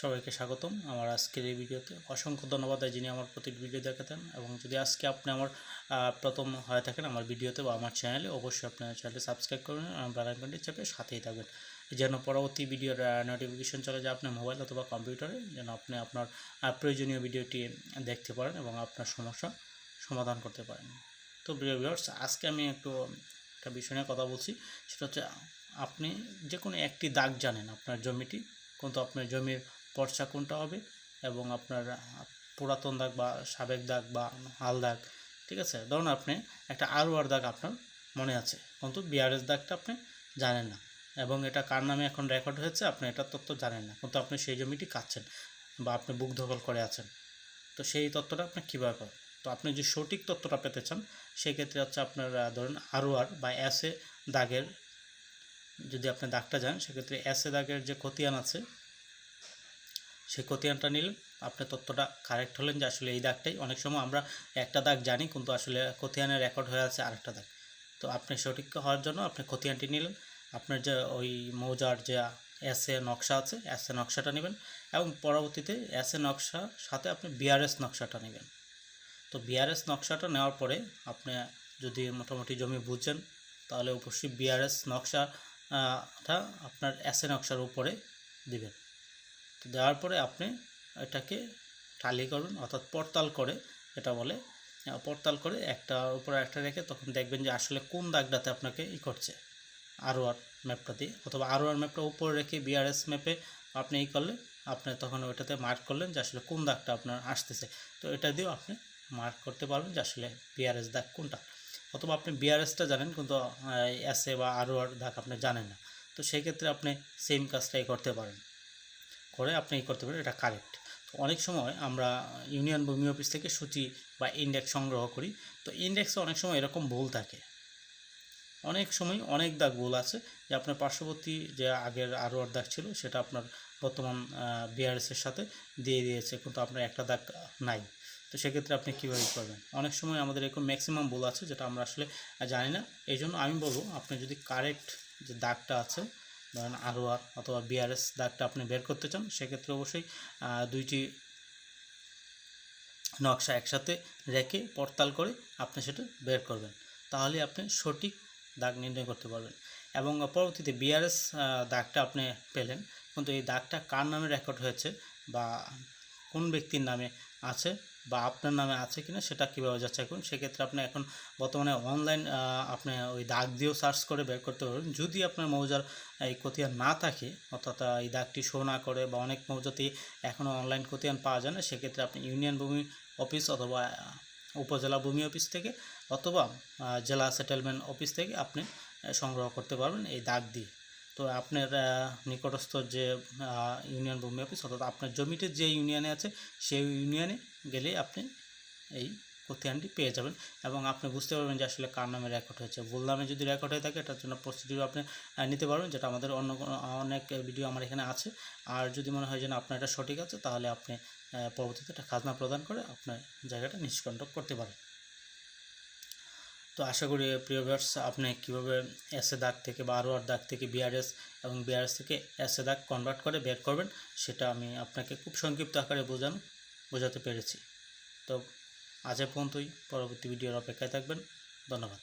সবাইকে স্বাগতম। আমার আজকের এই ভিডিওতে অসংখ্য ধন্যবাদ যিনি আমার প্রতি ভিডিও দেখাতেন এবং যদি আজকে আপনি আমার প্রথম হয়ে থাকেন আমার ভিডিওতে বা আমার চ্যানেলে অবশ্যই আপনার চ্যানেলটি সাবস্ক্রাইব করবেন এবং বেল চেপে সাথেই থাকবেন যেন পরবর্তী ভিডিওর নোটিফিকেশন চলে যায় আপনার মোবাইল অথবা কম্পিউটারে যেন আপনি আপনার প্রয়োজনীয় ভিডিওটি দেখতে পারেন এবং আপনার সমস্যা সমাধান করতে পারেন। তো ভিউয়ার্স আজকে আমি একটু একটা বিষয় নিয়ে কথা বলছি। সেটা হচ্ছে, আপনি যে কোনো একটি দাগ জানেন আপনার জমিটি, কিন্তু আপনার জমির পর্চা কোনটা হবে? এবং আপনার পুরাতন দাগ বা সাবেক দাগ বা হাল দাগ, ঠিক আছে? ধরুন আপনি একটা আরওয়ার দাগ আপনার মনে আছে, কিন্তু বিআরএস দাগটা আপনি জানেন না। এবং এটা কার নামে এখন রেকর্ড হয়েছে? আপনি এটা তথ্য জানেন না, কিন্তু আপনি সেই জমিটি কাটছেন বা আপনি বুক দখল করে আছেন। তো সেই তথ্যটা আপনি কীভাবে পাবেন? তো আপনি যে সঠিক তথ্যটা পেতে চান সেক্ষেত্রে হচ্ছে আপনার ধরুন আরওয়ার বা এসে দাগের, যদি আপনি দাগটা যান সেক্ষেত্রে এসে দাগের যে খতিয়ান আছে সেই খতিয়ানটা নিলেন, আপনি তথ্যটা কারেক্ট হলেন যে আসলে এই দাগটাই। অনেক সময় আমরা একটা দাগ জানি, কিন্তু আসলে খতিয়ানে রেকর্ড হয়ে আছে আরেকটা দাগ। তো আপনি সঠিক হওয়ার জন্য আপনি খতিয়ানটি নিলেন, আপনার যে ওই মৌজার যে এসে নকশা আছে এসে নকশাটা নেবেন এবং পরবর্তীতে এসে নকশার সাথে আপনি বিআরএস নকশাটা নেবেন। তো বিআরএস নকশাটা নেওয়ার পরে আপনি যদি মোটামুটি জমি বুঝছেন তাহলে অবশ্যই বিআরএস নকশাটা আপনার এসে নকশার উপরে দিবেন। তো দেওয়ার পরে আপনি এটাকে টালি করবেন অর্থাৎ পড়তাল করে এটা বলে। আহ, পড়তাল করে একটা উপরে একটা রেখে তখন দেখবেন যে আসলে কোন দাগটাতে আপনাকে ই করছে। আরও আর ম্যাপটা দিয়ে অথবা আরও আর ম্যাপটা উপরে রেখে বিআরএস ম্যাপে আপনি ই করলে আপনি তখন ওইটাতে মার্ক করলেন যে আসলে কোন দাগটা আপনার আসতেছে। তো এটা দিয়েও আপনি মার্ক করতে পারবেন যে আসলে বিআরএস দাগ কোনটা। অথবা আপনি বিআরএসটা জানেন কিন্তু এসএ বা আরও আর দাগ আপনি জানেন না। তো সেই ক্ষেত্রে আপনি সেম কাজটাই করতে পারেন। করে আপনি করতে পারেন, এটা কারেক্ট তো অনেক সময় আমরা ইউনিয়ন ভূমি অফিস থেকে সূচি বা ইন্ডেক্স সংগ্রহ করি, তো ইন্ডেক্সে অনেক সময় এরকম ভুল থাকে। অনেক সময় অনেক দাগ ভুল আছে, যে আপনার পার্শ্ববর্তী যে আগের আরও দাগ ছিল, সেটা আপনার বর্তমান বিআরএসের সাথে দিয়ে দিয়েছে, কিন্তু আপনার একটা দাগ নাই। তো সেক্ষেত্রে আপনি কীভাবে করবেন? অনেক সময় আমাদের এরকম ম্যাক্সিমাম ভুল আছে, যেটা আমরা আসলে জানি না। এই জন্য আমি বলব, আপনি যদি কারেক্ট যে দাগটা আছে ধরেন আরওয়ার অথবা বিআরএস দাগটা আপনি বের করতে চান, সেক্ষেত্রে অবশ্যই দুইটি নকশা একসাথে রেখে পড়তাল করে আপনি সেটা বের করবেন। তাহলে আপনি সঠিক দাগ নির্ণয় করতে পারবেন। এবং পরবর্তীতে বিআরএস দাগটা আপনি পেলেন, কিন্তু এই দাগটা কার নামে রেকর্ড হয়েছে বা কোন ব্যক্তির নামে আছে বা আপনার নামে আছে কিনা সেটা কীভাবে যাচাই করুন, সেক্ষেত্রে আপনি এখন বর্তমানে অনলাইন আপনি ওই দাগ দিয়েও সার্চ করে বের করতে পারবেন। যদি আপনার মৌজার এই খতিয়ান না থাকে, অর্থাৎ এই দাগটি শো না করে বা অনেক মৌজাতেই এখনও অনলাইন খতিয়ান পাওয়া যায় না, সেক্ষেত্রে আপনি ইউনিয়ন ভূমি অফিস অথবা উপজেলা ভূমি অফিস থেকে অথবা জেলা সেটেলমেন্ট অফিস থেকে আপনি সংগ্রহ করতে পারবেন এই দাগ দিয়ে। তো আপনার নিকটস্থ যে ইউনিয়ন ভূমি অফিস, অর্থাৎ আপনার জমিতে যে ইউনিয়নে আছে, সেই ইউনিয়নে গেলেই আপনি এই খতিয়ানটি পেয়ে যাবেন। এবং আপনি বুঝতে পারবেন যে আসলে কার নামে রেকর্ড হয়েছে। ভুল নামে যদি রেকর্ড হয়ে থাকে এটার জন্য প্রসিডিউর আপনি নিতে পারবেন, যেটা আমাদের অন্য অনেক ভিডিও আমার এখানে আছে। আর যদি মনে হয় যে না, আপনার এটা সঠিক আছে, তাহলে আপনি পরবর্তীতে একটা খাজনা প্রদান করে আপনার জায়গাটা নিষ্কণ্টক করতে পারেন। তো আশা করি প্রিয় ভিউয়ার্স আপনি কীভাবে এসে দাগ থেকে বা আরওয়ার দাগ থেকে বিআরএস এবং বিআরএস থেকে এসে দাগ কনভার্ট করে বের করবেন, সেটা আমি আপনাকে খুব সংক্ষিপ্ত আকারে বোঝান, বোঝাতে পেরেছি। তো আজ পর্যন্তই, পরবর্তী ভিডিওর অপেক্ষায় থাকবেন। ধন্যবাদ।